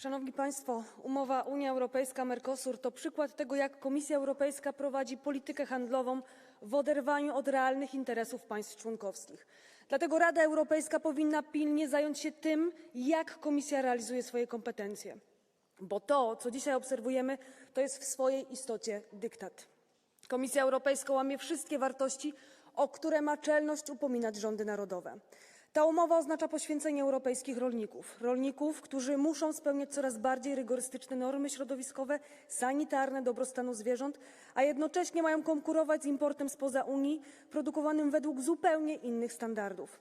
Szanowni Państwo, umowa Unia Europejska-Mercosur to przykład tego, jak Komisja Europejska prowadzi politykę handlową w oderwaniu od realnych interesów państw członkowskich. Dlatego Rada Europejska powinna pilnie zająć się tym, jak Komisja realizuje swoje kompetencje, bo to, co dzisiaj obserwujemy, to jest w swojej istocie dyktat. Komisja Europejska łamie wszystkie wartości, o które ma czelność upominać rządy narodowe. Ta umowa oznacza poświęcenie europejskich rolników. Rolników, którzy muszą spełniać coraz bardziej rygorystyczne normy środowiskowe, sanitarne, dobrostanu zwierząt, a jednocześnie mają konkurować z importem spoza Unii, produkowanym według zupełnie innych standardów.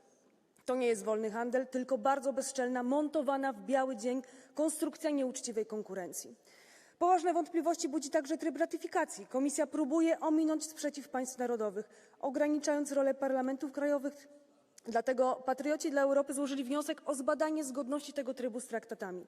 To nie jest wolny handel, tylko bardzo bezczelna, montowana w biały dzień konstrukcja nieuczciwej konkurencji. Poważne wątpliwości budzi także tryb ratyfikacji. Komisja próbuje ominąć sprzeciw państw narodowych, ograniczając rolę parlamentów krajowych. Dlatego patrioci dla Europy złożyli wniosek o zbadanie zgodności tego trybu z traktatami.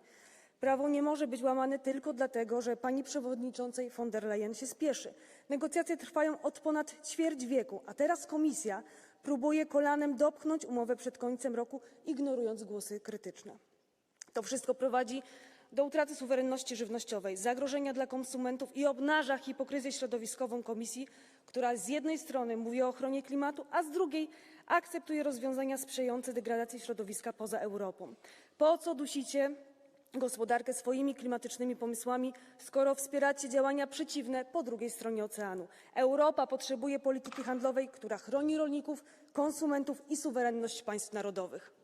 Prawo nie może być łamane tylko dlatego, że pani przewodniczącej von der Leyen się spieszy. Negocjacje trwają od ponad ćwierć wieku, a teraz komisja próbuje kolanem dopchnąć umowę przed końcem roku, ignorując głosy krytyczne. To wszystko prowadzi do utraty suwerenności żywnościowej, zagrożenia dla konsumentów i obnaża hipokryzję środowiskową Komisji, która z jednej strony mówi o ochronie klimatu, a z drugiej akceptuje rozwiązania sprzyjające degradacji środowiska poza Europą. Po co dusicie gospodarkę swoimi klimatycznymi pomysłami, skoro wspieracie działania przeciwne po drugiej stronie oceanu? Europa potrzebuje polityki handlowej, która chroni rolników, konsumentów i suwerenność państw narodowych.